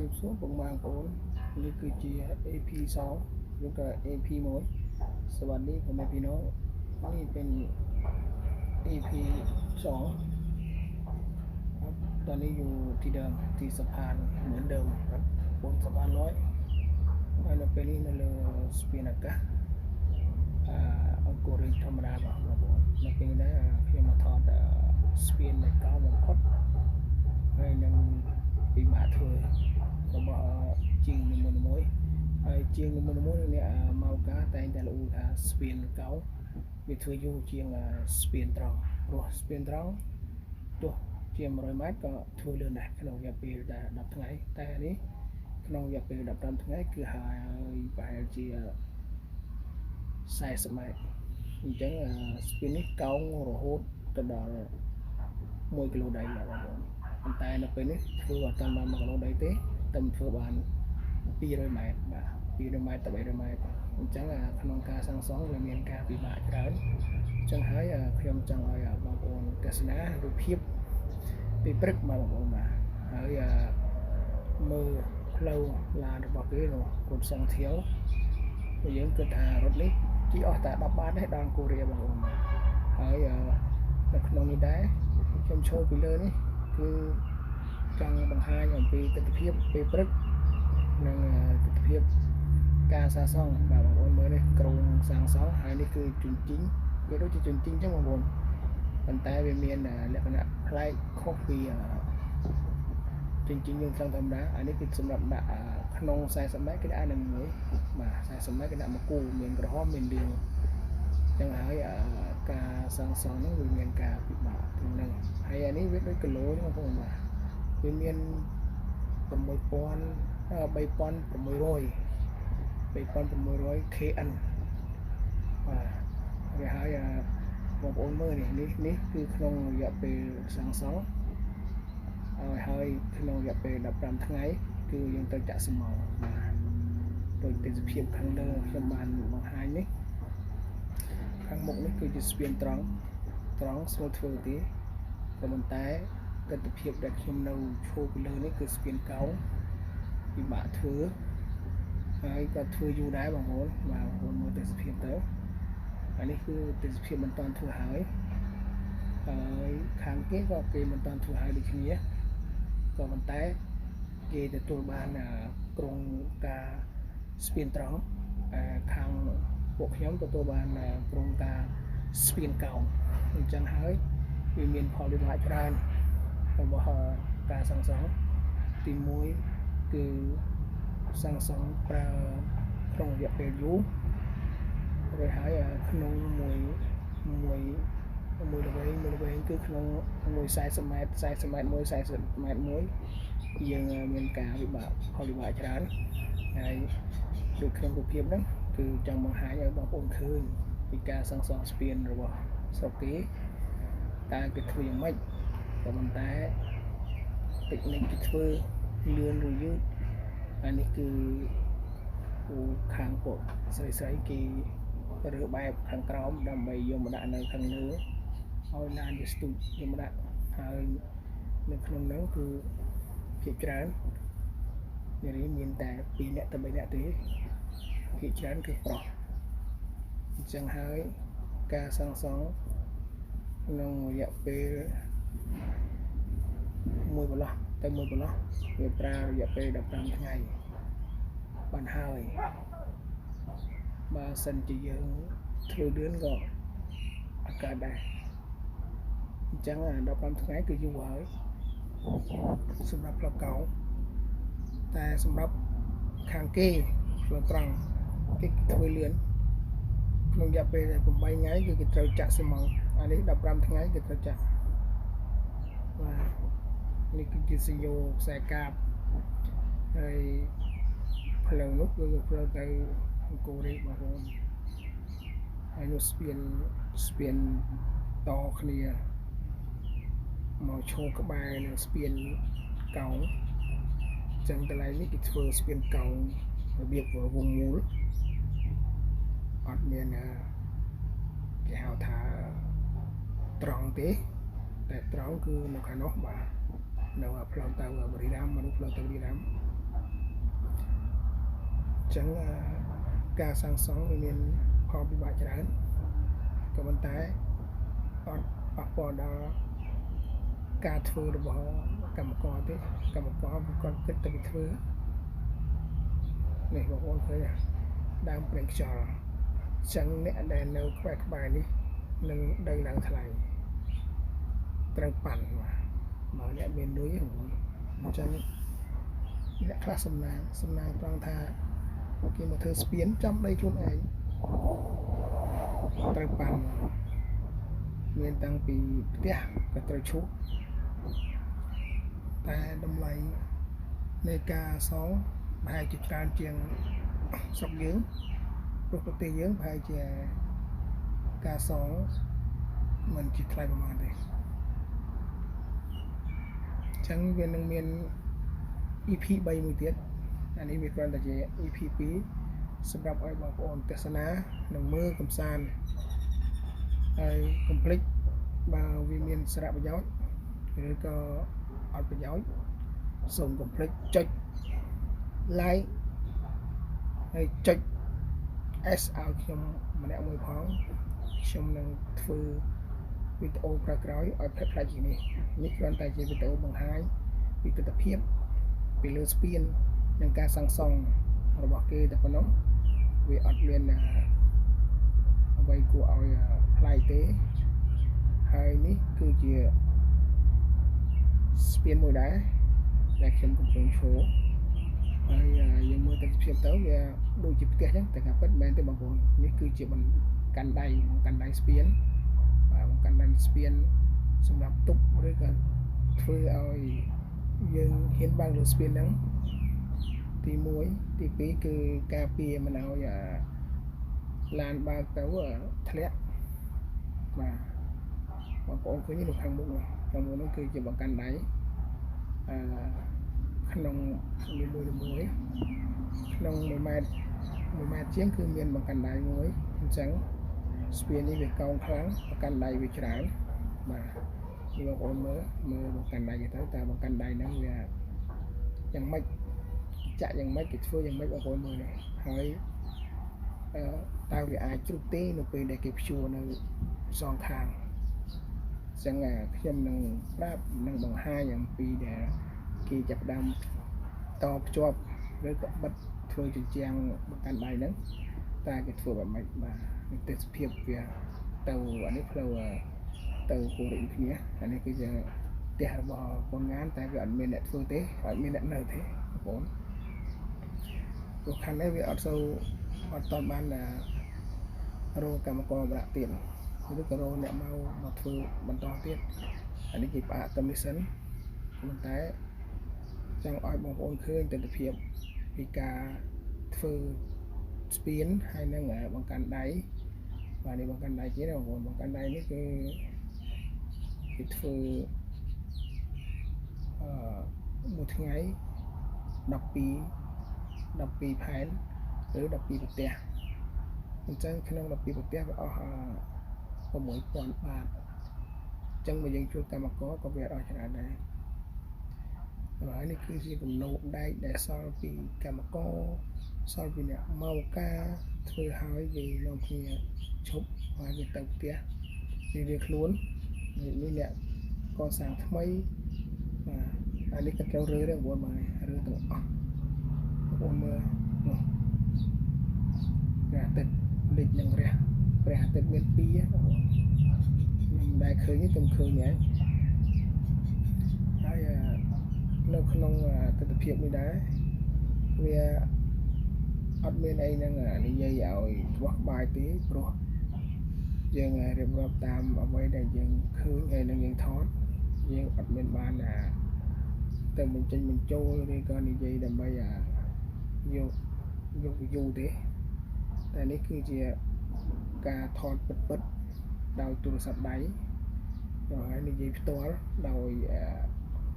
dịp số bằng mạng của như cử chỉ AP6 lúc là AP1 สวัสดีผมแม่พี่น้องนี่เป็น AP2 ครับตอนนี้อยู่ที่เดิมที่สะพานเหมือนเดิมครับบนสะพานร้อยอันนั้นเป็นนี่นั่นเลยสปีนักกะอังกฤษธรรมดาบ้างครับผมนั่นเป็นได้พียมาทอดสปีนในเก้าโมงคดให้นั่งปีมาเธอ របស់ជាងនីមួយៗហើយជាងនីមួយៗនេះមកការតែងតែលូថាស្ពានកោវាធ្វើយូរជាងស្ពានត្រង់ព្រោះស្ពានត្រង់ទោះជា100ម៉ែត្រក៏ធ្វើលឿនដែរក្នុងរយៈពេលតែ10ថ្ងៃតែនេះក្នុងរយៈពេល15ថ្ងៃគឺហើយប្រហែលជា40ម៉ែត្រអញ្ចឹងស្ពាននេះកោងរហូតទៅដល់1គីឡូដៃបាទបងប្អូនប៉ុន្តែនៅពេលនេះធ្វើអត់តាមបាន1គីឡូដៃទេ តែធ្វើបាន200ម៉ែត្របាទ200ម៉ែត្រទៅ300ម៉ែត្រអញ្ចឹងក្នុងការសាងសង់វាមានការពិបាកច្រើនអញ្ចឹងហើយខ្ញុំចង់ឲ្យបងប្អូនទស្សនារូបភាពពីព្រឹកមកបងប្អូនបាទហើយមើលផ្លូវឡានរបស់គេនោះគុណសង្ឃធាវយើងគិតថារថនេះជិះអស់តែ10បាតទេដល់កូរ៉េបងប្អូនហើយនៅក្នុងនេះដែរខ្ញុំឈរពីលើនេះគឺ ចង់បង្ហាញអំពីទស្សនវិជ្ជាពេលព្រឹកនិងទស្សនវិជ្ជាការសាងសង់បាទបងប្អូនមើលនេះក្រុងសាងសង់ហើយនេះគឺជញ្ជីងវាដូចជាជញ្ជីងចឹងបងប្អូនប៉ុន្តែវាមានលក្ខណៈប្លែកខុសពីជញ្ជីងយើងត្រង់ធម្មតាអានេះគឺសម្រាប់ដាក់ក្នុង40ម៉ែត្រគេដាក់នឹងមួយបាទ40ម៉ែត្រគេដាក់មកគូមានក្រហមមានលឿងចឹងហើយការសាងសង់ហ្នឹងវាមានការពិបាកទាំងហ្នឹងហើយអានេះវាដូចគីឡូហ្នឹងបងប្អូនបាទ វាមាន6000 3600 3600 KN បាទវាហើយបងប្អូនមើលនេះនេះនេះគឺក្នុងរយៈពេលសាងសង់ហើយហើយក្នុងរយៈពេល15ថ្ងៃគឺយើងត្រូវចាក់ស្មៅបាទដោយទេសភាពខាងលើខ្ញុំបានបង្ហាញនេះខាងមុខនេះគឺជាស្ពានត្រង់ត្រង់ស្រួលធ្វើទេក៏ប៉ុន្តែ ទស្សនភាពដែលខ្ញុំនៅឈរពីលើនេះគឺស្ពានកោងពិបាកធ្វើហើយក៏ធ្វើយូរដែរបងប្អូនបាទបងប្អូនមើលទេសភាពទៅហើយនេះគឺទេសភាពមិនតាន់ធ្វើហើយហើយខាងគេក៏គេមិនតាន់ធ្វើហើយដូចគ្នាក៏ប៉ុន្តែគេទទួលបានក្រុងការស្ពានត្រង់ខាងពួកខ្ញុំទទួលបានក្រុងការស្ពានកោងអញ្ចឹងហើយវាមានផលវិបាកច្រើន របស់ការសង់សង់ទី1គឺសាងសង់ប្រើក្នុងរយៈពេលយូររួចហើយក្នុងមួយមួយមួយល្វែងមួយល្វែងគឺក្នុងមួយ40ម៉ែត្រ40ម៉ែត្រមួយ40ម៉ែត្រមួយយើងមានការវិបាកផលវិបាកច្រើនហើយដូចក្នុងរូបភាពហ្នឹងគឺចង់បង្ហាញឲ្យបងប្អូនឃើញពីការសាងសង់ស្ពានរបស់ស្រុកគេតើគេធ្វើយ៉ាងម៉េច ក៏ប៉ុន្តែតិចនេះគេធ្វើលឿនឬយឺតអានេះគឺខាងពួកស្រីស្រីគេរើបែបខាងក្រោមដើម្បីយកមកដាក់នៅខាងលើឲ្យឡានវាស្ទូចយកមកដាក់ហើយនៅក្នុងនោះគឺភាគច្រើននារីមានតែ2នាក់ទៅ3នាក់ទេភាគច្រើនគឺប្រុសអញ្ចឹងហើយការសាងសង់ក្នុងរយៈពេល មួយបន្លោះទៅមួយបន្លោះវាប្រើរយៈពេល15ថ្ងៃបានហើយបើសិនជាយើងធ្វើលឿនក៏អាចកើតដែរអញ្ចឹង15ថ្ងៃគឺយូរហើយសម្រាប់ផ្លូវកោងតែសម្រាប់ខាងគេផ្លូវត្រង់គេធ្វើលឿនក្នុងរយៈពេល8ថ្ងៃគឺគេត្រូវចាក់ស្មងអានេះ15ថ្ងៃគេត្រូវចាក់បាទ នេះគឺជាសញ្ញោខ្សែកាបហើយផ្លូវនោះគឺផ្លូវទៅអង្គរនេះបងប្អូនហើយនោះស្ពានស្ពានតគ្នាមកឈរក្បែរនឹងស្ពានកោងចឹងកន្លែងនេះគេធ្វើស្ពានកោងរបៀបវងមូលអត់មានគេហៅថាត្រង់ទេ តែត្រង់គឺនៅខាងនោះបាទ នៅផ្លូវទៅបរិរាមមនុស្សផ្លូវទៅបរិរាមចឹងអឺការសាងសង់វាមានផលពិបាកច្រើនក៏ប៉ុន្តែអត់ប៉ះពាល់ដល់ការធ្វើរបស់កម្មករទេកម្មករវាគាត់គិតតែពីធ្វើនេះបងប្អូនឃើញទេដើមប្រេងខ្យល់ចឹងអ្នកដែលនៅក្បែរក្បែរនេះនឹងដឹងឡើងថ្លៃត្រូវប៉ាន់បាទ បើអ្នកមានលុយហ្នឹងអញ្ចឹងអ្នកខ្លះសំណាងសំណាងត្រង់ថាគេមកធ្វើស្ពានចំដីខ្លួនឯងត្រូវប៉ាន់មានតាំងពីផ្ទះក៏ត្រូវឈូសតែតម្លៃនៃការសងប្រហែលជាច្រើនជាងស្រុកយើងព្រោះប្រទេសយើងប្រហែលជាការសងมันជាថ្លៃប្រហែលទេអញ្ចឹងវានឹងមាន EP 3មួយទៀតអានេះវាគ្រាន់តែជា EP 2សម្រាប់ឲ្យបងប្អូនទស្សនានិងមើលកំសាន្តហើយកុំភ្លេចបើវាមានសារៈប្រយោជន៍ឬក៏អត់ប្រយោជន៍សូមកុំភ្លេចចុច like ហើយចុច S ឲ្យខ្ញុំម្នាក់មួយផងខ្ញុំនឹងធ្វើ វីដេអូក្រោយៗឲ្យផ្លែផ្លែជាងនេះនេះគ្រាន់តែជាវីដេអូបង្ហាញពីទស្សនវិជ្ជាពីលើស្ពាននិងការសាងសង់របស់គេតែប៉ុណ្ណោះវាអត់មានអ្វីគួរឲ្យប្លែកទេហើយនេះគឺជាស្ពានមួយដែរដែលខ្ញុំកំពុងឈរហើយយើងមើលទៅភាពទៅវាដូចជាផ្ទះចឹងតែការពិតមិនមែនទេបងប្អូននេះគឺជាបង្កាន់ដៃបង្កាន់ដៃស្ពាន បាទបង្កាន់ដៃស្ពានសម្រាប់ទប់ឬក៏ធ្វើឲ្យយើងហ៊ានបើកលើស្ពានហ្នឹងទី1ទី2គឺការពារមិនឲ្យឡានបើកទៅធ្លាក់បាទបងប្អូនឃើញនៅខាងមុខនេះខាងមុខនោះគឺជាបង្កាន់ដៃអឺក្នុងមួយមួយមួយក្នុង1ម៉ែត្រ1ម៉ែត្រជាងគឺមានបង្កាន់ដៃមួយអញ្ចឹង ស្ពាននេះវាកោងខ្លាំងបង្កាន់ដៃវាច្រើនបាទនេះបងប្អូនមើលមើលបង្កាន់ដៃទៅតើបង្កាន់ដៃហ្នឹងវាយ៉ាងម៉េចចាក់យ៉ាងម៉េចគេធ្វើយ៉ាងម៉េចបងប្អូនមើលនេះហើយអឺតើវាអាចជ្រុះទេនៅពេលដែលគេព្យួរនៅសងខាងអញ្ចឹងខ្ញុំនឹងប្រាប់នឹងបង្ហាញអំពីដែលគេចាប់ដើមតភ្ជាប់ឬក៏បិទធ្វើជញ្ជាំងបង្កាន់ដៃហ្នឹង តែគេធ្វើបែបម៉េចបាទទេសភាពវាទៅអានេះផ្លូវទៅគូរិញគ្នាអានេះគឺជាផ្ទះរបស់បងងានតែវាអត់មានអ្នកធ្វើទេអត់មានអ្នកនៅទេបងប្អូនព្រោះខាងនេះវាអត់សូវអត់តបានរោកម្មករបដាក់ទៀតឬក៏រោអ្នកមកមកធ្វើបន្តទៀតអានេះគេផ្អាកកមីសិនប៉ុន្តែចង់ឲ្យបងប្អូនឃើញទស្សនវិជ្ជាពីការធ្វើ ស្ពានហើយនឹងបង្កាន់ដៃបាទនេះបង្កាន់ដៃគេណាបងប្អូនបង្កាន់ដៃនេះគឺគេធ្វើអឺមួយថ្ងៃ12 12ផែនឬ12ប្រទេសអញ្ចឹងក្នុង12ប្រទេសវាអស់6000បាតអញ្ចឹងបើយើងជួលកម្មករក៏វាអស់ច្រើនដែរហើយនេះគឺជាគំនូដែកដែលសល់ពីកម្មករ សល់ពីអ្នកមកការធ្វើហើយវានាំគ្នាឈប់ហើយវាទៅផ្ទះវាវាខ្លួននេះអ្នកកសាងថ្មីបាទអានេះក៏ចូលរើដែរបងប្អូនបាទរើទាំងអស់បងប្អូនមើលនោះព្រះអាទិត្យលិចនឹងរះព្រះអាទិត្យមានពីរបងប្អូនខ្ញុំមិនដែលឃើញទេខ្ញុំឃើញហើយហើយនៅក្នុងទស្សនវិជ្ជាមួយដែរវា អត់មានអីនឹងនិយាយឲ្យខ្វះក្បាយទេព្រោះយើងរៀបរាប់តាមអ្វីដែលយើងឃើញហើយនឹងយើងថតយើងអត់មានបានទៅបញ្ចេញបញ្ចូលឬក៏និយាយដើម្បីយកយក view ទេតែនេះគឺជាការថតពិតពិតដោយទូរស័ព្ទដៃហើយនិយាយផ្ទាល់ដោយ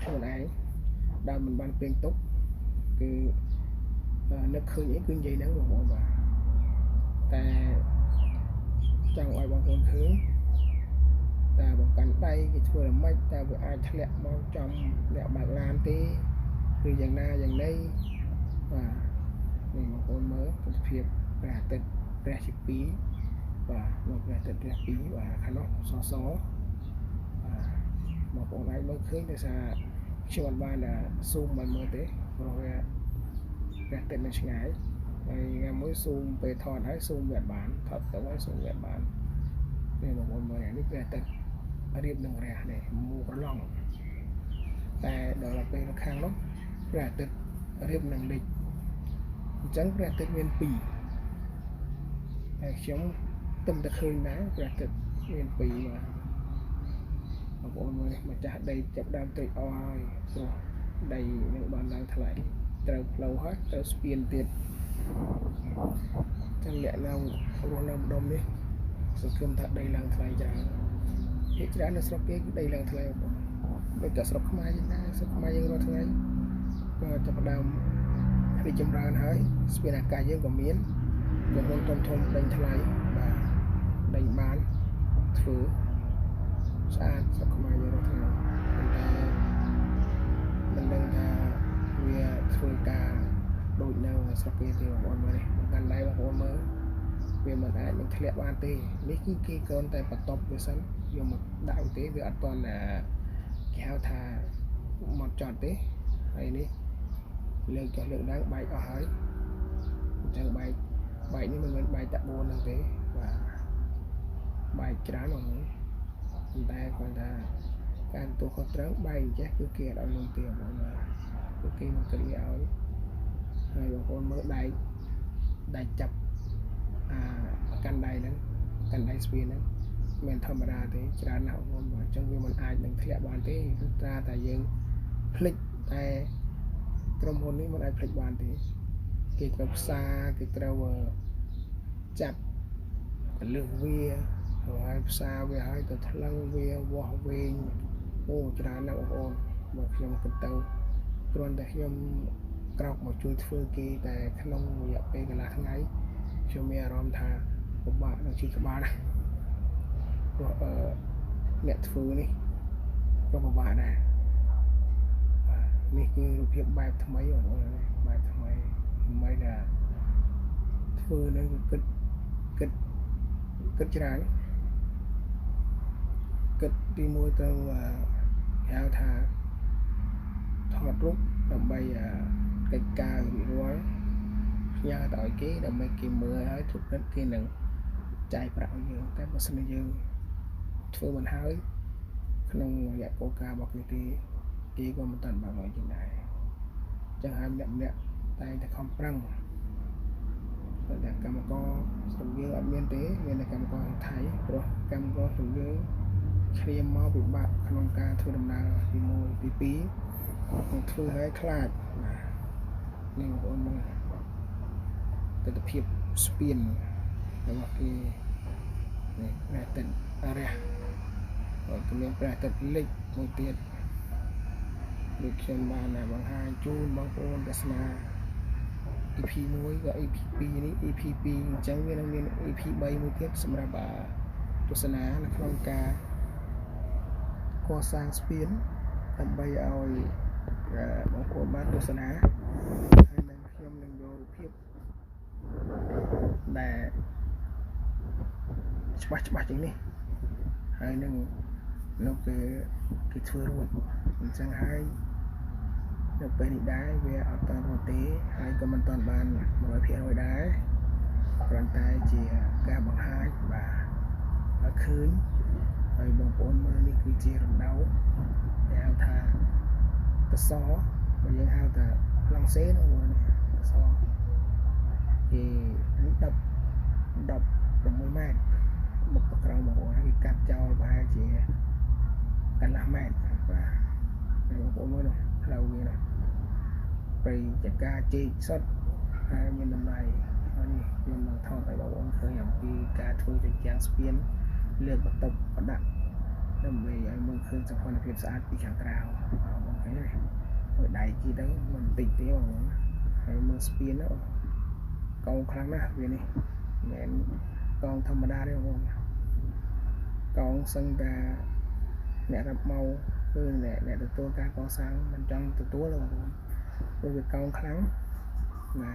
ខ្លួនឯងដែលមិនបានពេញទុកគឺ នឹកឃើញអីគឺនិយាយហ្នឹងបងប្អូនបាទតែចង់ឲ្យបងប្អូនឃើញតើបង្កាន់ដៃគេធ្វើយ៉ាងម៉េចតើវាអាចធ្លាក់មកចំអ្នកបើកឡានទេឬយ៉ាងណាយ៉ាងណីបាទអនេះបងប្អូនមើលទស្សនភាពព្រះអាទិត្យព្រះជា2បាទមកព្រះអាទិត្យព្រះ2បាទខាងនោះសសបាទបងប្អូនអាចមើលឃើញដោយសារខ្ញុំអត់បានស៊ូមមកមើលទេព្រោះវាព្រះអាទិត្យនៅឆ្ងាយហើយថ្ងៃមួយស៊ូមពេលថតហើយស៊ូមវាអត់បានថតទៅហើយស៊ូមវាអត់បាននេះបងប្អូនមើលនេះព្រះអាទិត្យរៀបនឹងរះនេះមូប្រឡងតែដល់ពេលនៅខាងនោះព្រះអាទិត្យរៀបនឹងលិចអញ្ចឹងព្រះអាទិត្យមាន2ហើយខ្ញុំទំតែឃើញដែរព្រះអាទិត្យមាន2បាទបងប្អូនមើលនេះម្ចាស់ដីចាប់ដើមត្រេកអរហើយព្រោះដីនឹងបានឡើងថ្លៃ ត្រូវផ្លូវហើយត្រូវស្ពានទៀតចឹងអ្នកនៅរស់នៅម្ដុំនេះសង្ឃឹមថាដីឡើងថ្លៃច្រើនភាគច្រើននៅស្រុកគេគឺដីឡើងថ្លៃបងដូចតែស្រុកខ្មែរយើងដែរស្រុកខ្មែរយើងរាល់ថ្ងៃក៏ចាប់ផ្ដើមរីកចម្រើនហើយស្ពានអាកាសយើងក៏មានចំនួនធំធំដេញថ្លៃបាទដេញបានធ្វើ ស្រុកគេទេបងប្អូនមើលនេះមិនកាន់ដៃបងប្អូនមើលវាមិនអាចនឹងធ្លាក់បានទេនេះគឺគេគ្រាន់តែបន្ទប់វាសិនយកមកដាក់ទេវាអត់ទាន់គេហៅថាមកចត់ទេហើយនេះលើកចុះលើកឡើងបែកអស់ហើយអញ្ចឹងបែកបែកនេះមិនមែនបែកតែ4ហ្នឹងទេបាទបែកច្រើនហ្មងប៉ុន្តែគាត់ថាការទទួលខុសត្រូវបែកអញ្ចេះគឺគេអត់ឲ្យលុយទេបងណាគឺគេមិនគិតឲ្យ ហើយបងប្អូនមើលដៃដៃចាប់អាកាន់ដៃហ្នឹងកាន់ដៃស្ពានហ្នឹងមិនធម្មតាទេច្រើនណាស់បងប្អូនអញ្ចឹងវាមិនអាចនឹងធ្លាក់បានទេគឺត្រាតែយើងភ្លេចតែក្រុមហ៊ុននេះមិនអាចភ្លេចបានទេគេត្រូវផ្សារគេត្រូវចាប់កលឹះវាហើយផ្សារវាហើយទៅថ្លឹងវាវាស់វែងអូច្រើនណាស់បងប្អូនមកខ្ញុំគិតទៅគ្រាន់តែខ្ញុំ ក្រោកមកជួយធ្វើគេតែក្នុងរយៈពេលកន្លះថ្ងៃខ្ញុំមានអារម្មណ៍ថាពិបាកនឹងជិះក្បាលណាព្រោះអឺអ្នកធ្វើនេះក៏ពិបាកដែរនេះគឺរូបភាពបែបថ្មីបងប្អូនបែបថ្មីមិនថាធ្វើនឹងគិតគិតគិតច្រើនគិតទីមួយទៅគេហៅថាថតរូបដើម្បី កិច្ចការវិវល់ផ្ញើទៅឲ្យគេដើម្បីគេមើលហើយទុកនិតគេនឹងចាយប្រាក់ឲ្យយើងតែបើសិនជាយើងធ្វើមិនហើយក្នុងរយៈពេលការរបស់គេទេគេក៏មិនតាន់បានឲ្យយើងដែរចឹងហើយម្នាក់ម្នាក់តែតែខំប្រឹងតែកម្មករស្រុកយើងអត់មានទេមានតែកម្មករថៃព្រោះកម្មករស្រុកយើងឈ្លាមមកពិបាកក្នុងការធ្វើដំណើរទី1ទី2នឹងធ្វើឲ្យខ្លាចបាទ នេះបងប្អូនមើលទស្សនភាពស្ពានរបស់គេនេះព្រះអាទិត្យរះក៏មានព្រះអាទិត្យលិចមួយទៀតដូចខ្ញុំបានបង្ហាញជូនបងប្អូនទស្សនា EP 1ក៏ EP 2នេះ EP 2អញ្ចឹងវានឹងមាន EP 3មួយទៀតសម្រាប់ទស្សនានៅក្នុងការកសាងស្ពានដើម្បីឲ្យបងប្អូនបានទស្សនា ហើយនឹងខ្ញុំនឹងយករូបភាពដែលច្បាស់ច្បាស់ជាងនេះហើយនឹងនៅពេលគេធ្វើរួចអញ្ចឹងហើយនៅពេលនេះដែរវាអត់តាន់រត់ទេហើយក៏មិនតាន់បាន100%ដែរគ្រាន់តែជាការបង្ហាញបាទឲ្យឃើញហើយបងប្អូនមើលនេះគឺជារណ្ដៅគេហៅថាតសបើយើងហៅថា ឡង់សេនោះនេះតសគេនេះ10 16ម៉ែត្រមុខទៅក្រោមបងប្អូនគេកាត់ចោលប្រហែលជាកន្លះម៉ែត្របាទបងប្អូនមើលនោះផ្លូវវានោះព្រៃចកាចេកសុតហើយមានតម្លៃហើយនេះខ្ញុំនឹងថតឲ្យបងប្អូនឃើញអំពីការធ្វើជញ្ជាំងស្ពានលើកបន្ទប់បដាក់ដើម្បីឲ្យមើលឃើញសភនភាពស្អាតពីខាងក្រៅបងឃើញទេ មើលដៃជីទៅមិនតិចទេបងប្អូនហើយមើលស្ពានទៅកោងខ្លាំងណាស់វានេះមិនកោងធម្មតាទេបងប្អូនកោងសឹងតែអ្នករាប់មកគឺអ្នកអ្នកទទួលការកសាងមិនចង់ទទួលទេបងប្អូនព្រោះវាកោងខ្លាំងណា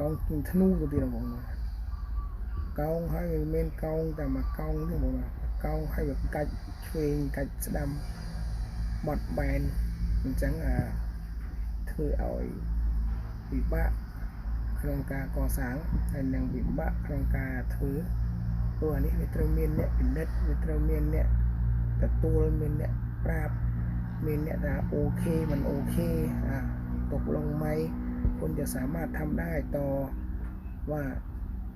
កោងធ្នូទៅទៀតបងណាកោងហើយមិនមែនកោងតែមកកោងទេបងណាកោងហើយវាកាច់ឆ្វេងកាច់ស្ដាំបត់បែន អញ្ចឹងអាធ្វើឲ្យពិបាកក្នុងការកសាងហើយនឹងពិបាកក្នុងការធ្វើព្រោះអានេះវាត្រូវមានអ្នកពិនិត្យវាត្រូវមានអ្នកទទួលមានអ្នកប្រាប់មានអ្នកថាអូខេមិនអូខេអាตกลงไหมคุณจะสามารถทำได้ต่อว่า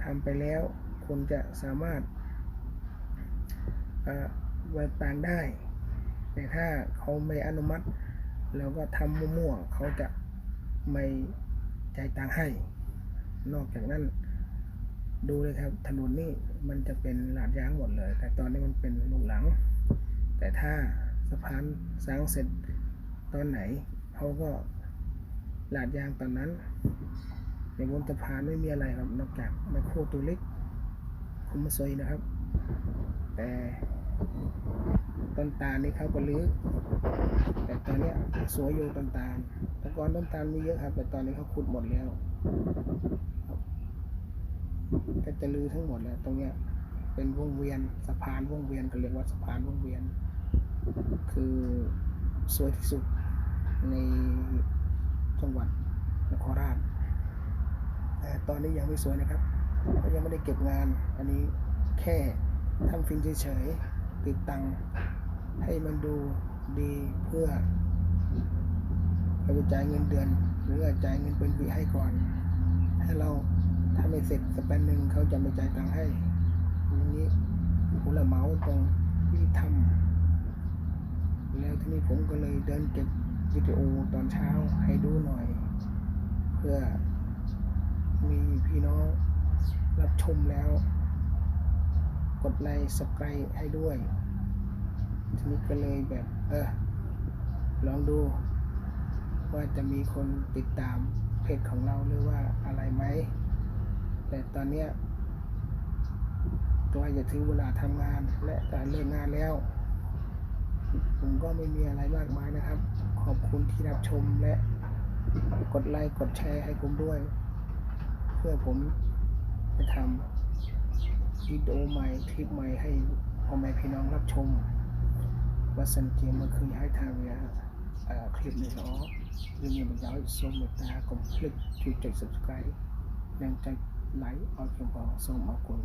ทำไปแล้วคุณจะสามารถเอ่อเบิกต่างได้ แต่ถ้าเขาไม่อนุมัติ เราก็ทำมั่วๆเขาจะไม่จ่ายตังค์ให้ นอกจากนั้น ดูเลยครับถนนนี่มันจะเป็นลาดยางหมดเลย แต่ตอนนี้มันเป็นลูกหลัง แต่ถ้าสะพานสร้างเสร็จตอนไหนเขาก็ลาดยางตอนนั้นในบนสะพานไม่มีอะไรครับนอกจากไมโครตัวเล็กคุมซอยนะครับ แต่ ต้นตาลนี่เขาก็ลื้อแต่ตอนนี้สวยอยู่ต้นตาลแต่ก่อนต้นตาลมีเยอะครับ แต่ตอนนี้เขาขุดหมดแล้วก็จะลื้อทั้งหมดแล้วตรงเนี้ยเป็นวงเวียนสะพานวงเวียนก็เรียกว่าสะพานวงเวียน คือสวยที่สุดในจังหวัดนครราชแต่ตอนนี้ยังไม่สวยนะครับเพราะยังไม่ได้เก็บงาน อันนี้แค่ทำฟิล์มเฉยๆ ติดตังให้มันดูดีเพื่อเราจะจ่ายเงินเดือน หรือจ่ายเงินเป็นปีให้ก่อน ถ้าเราถ้าไม่เสร็จสเปนหนึ่งเขาจะไม่จ่ายตังค์ให้อย่างนี้ผู้ละเมาตรงที่ทำแล้วทีนี้ผมก็เลยเดินเก็บวิดีโอตอนเช้าให้ดูหน่อย เพื่อมีพี่น้องรับชมแล้ว ดไลค์สไครให้ด้วย ทีนี้ก็เลยแบบ เออ ลองดู ว่าจะมีคนติดตามเพจของเราหรือว่าอะไรไหม แต่ตอนเนี้ยใกล้จะถึงเวลาทำงานและการเลิกงานแล้ว ผมก็ไม่มีอะไรมากมายนะครับ ขอบคุณที่รับชมและกดไลค์กดแชร์ให้ผมด้วย เพื่อผมจะทำ วิดีโอใหม่คลิปใหม่ให้พ่อแม่พี่น้องรับชม ว่าสันเกมมันคือให้ทางเวียเอ่อคลิปนี้เนาะยังมีมันยาวส้มเมตตากดคลิกที่จุด subscribe ยังใจไหลเอาเพียงพอส่งมาคุณ